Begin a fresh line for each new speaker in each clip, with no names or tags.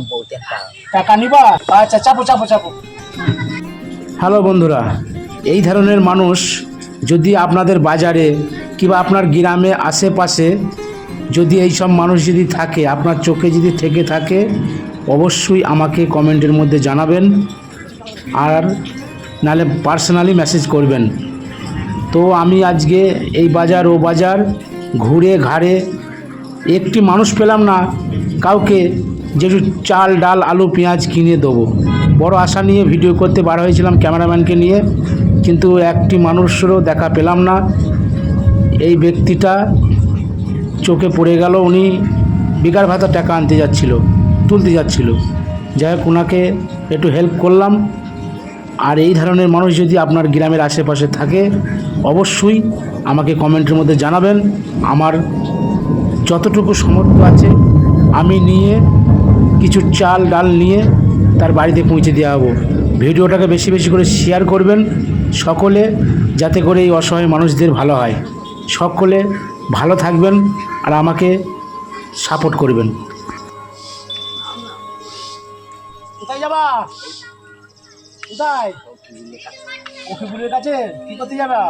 নব্বই টাকা
টাকা নিবা? আচ্ছা চাপো চাপো চাপো। হ্যালো বন্ধুরা এই ধরনের মানুষ যদি আপনাদের বাজারে কিংবা আপনার গ্রামে আশেপাশে যদি এই সব মানুষ যদি থাকে আপনার চোখে যদি থেকে থাকে অবশ্যই আমাকে কমেন্টের মধ্যে জানাবেন আর নালে পার্সোনালি মেসেজ করবেন। তো আমি আজকে এই বাজার ও বাজার ঘুরে ঘাড়ে একটি মানুষ পেলাম না কাউকে যে একটু চাল, ডাল, আলু, পেঁয়াজ কিনে দেবো। বড় আশা নিয়ে ভিডিও করতে বার হয়েছিলাম ক্যামেরাম্যানকে নিয়ে, কিন্তু একটি মানুষেরও দেখা পেলাম না। এই ব্যক্তিটা চোখে পড়ে গেল, উনি বিকার ভাতা টাকা আনতে যাচ্ছিল, তুলতে যাচ্ছিল। যাই হোক ওনাকে একটু হেল্প করলাম। আর এই ধরনের মানুষ যদি আপনার গ্রামের আশেপাশে থাকে, অবশ্যই আমাকে কমেন্টের মধ্যে জানাবেন। আমার যতটুকু সামর্থ্য আছে, আমি নিয়ে কিছু চাল, ডাল নিয়ে তার বাড়িতে পৌঁছে দেওয়া হব। ভিডিওটাকে বেশি বেশি করে শেয়ার করবেন। সকলে যাতে করে এই অসহায় মানুষদের ভালো হয়। সকলে ভালো থাকবেন আর আমাকে সাপোর্ট করবেন। কোথায় যাবা? কোথায়? যাবা?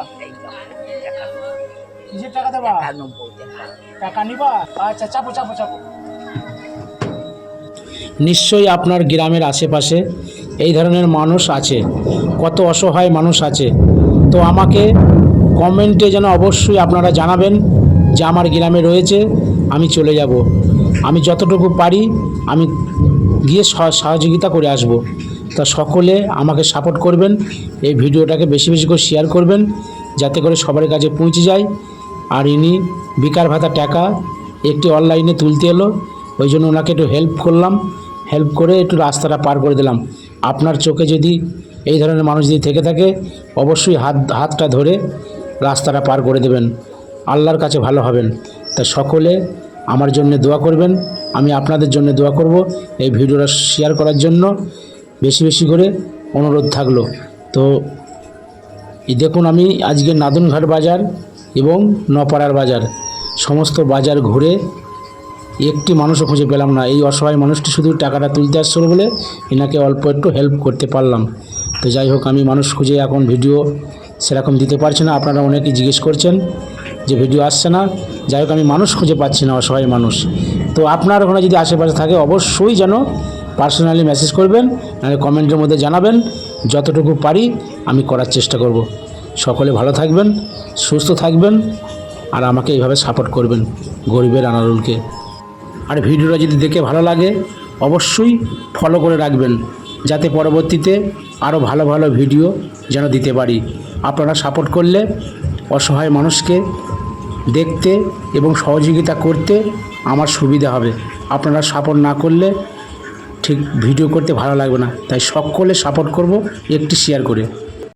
টাকা
টাকা
নিবা? আচ্ছা চাপো চাপো চাপো। নিশ্চয়ই আপনার গ্রামের আশেপাশে এই ধরনের মানুষ আছে, কত অসহায় মানুষ আছে। তো আমাকে কমেন্টে যেন অবশ্যই আপনারা জানাবেন যে আমার গ্রামে রয়েছে, আমি চলে যাব। আমি যতটুকু পারি, আমি গিয়ে সহ- সহযোগিতা করে আসব। তা সকলে আমাকে সাপোর্ট করবেন, এই ভিডিওটাকে বেশি বেশি করে শেয়ার করবেন, যাতে করে সবার কাছে পৌঁছে যায়। আর ইনি বিকার ভাতা টাকা একটি অনলাইনে তুলতে এলো, ওই জন্য ওনাকে একটু হেল্প করলাম। হেল্প করে একটু রাস্তাটা পার করে দিলাম। আপনার চোখে যদি এই ধরনের মানুষ যদি থেকে থাকে, অবশ্যই হাত, হাতটা ধরে রাস্তাটা পার করে দেবেন। আল্লাহর কাছে ভালো হবেন। তা সকলে আমার জন্য দোয়া করবেন। আমি আপনাদের জন্য দোয়া করব। এই ভিডিওটা শেয়ার করার জন্য বেশি বেশি করে অনুরোধ থাকল। তো দেখুন আমি আজকে নাদনঘাট বাজার এবং নপাড়ার বাজার, সমস্ত বাজার ঘুরে একটি মানুষও খুঁজে পেলাম না। এই অসহায় মানুষটি শুধু টাকাটা তুলতে আসছিল বলে এনাকে অল্প একটু হেল্প করতে পারলাম। তো যাই হোক, আমি মানুষ খুঁজে এখন ভিডিও সেরকম দিতে পারছি না। আপনারা অনেকেই জিজ্ঞেস করছেন যে ভিডিও আসছে না। যাই হোক, আমি মানুষ খুঁজে পাচ্ছি না, অসহায় মানুষ। তো আপনার ওখানে যদি আশেপাশে থাকে, অবশ্যই যেন পার্সোনালি মেসেজ করবেন, নাহলে কমেন্টের মধ্যে জানাবেন। যতটুকু পারি, আমি করার চেষ্টা করব। সকলে ভালো থাকবেন, সুস্থ থাকবেন, আর আমাকে এইভাবে সাপোর্ট করবেন গরিবের আনারুলকে। আর ভিডিওটা যদি দেখে ভালো লাগে, অবশ্যই ফলো করে রাখবেন, যাতে পরবর্তীতে আরও ভালো ভালো ভিডিও যেন দিতে পারি। আপনারা সাপোর্ট করলে অসহায় মানুষকে দেখতে এবং সহযোগিতা করতে আমার সুবিধা হবে। আপনারা সাপোর্ট না করলে ঠিক ভিডিও করতে ভালো লাগবে না। তাই সকলে সাপোর্ট করব, একটি শেয়ার করে।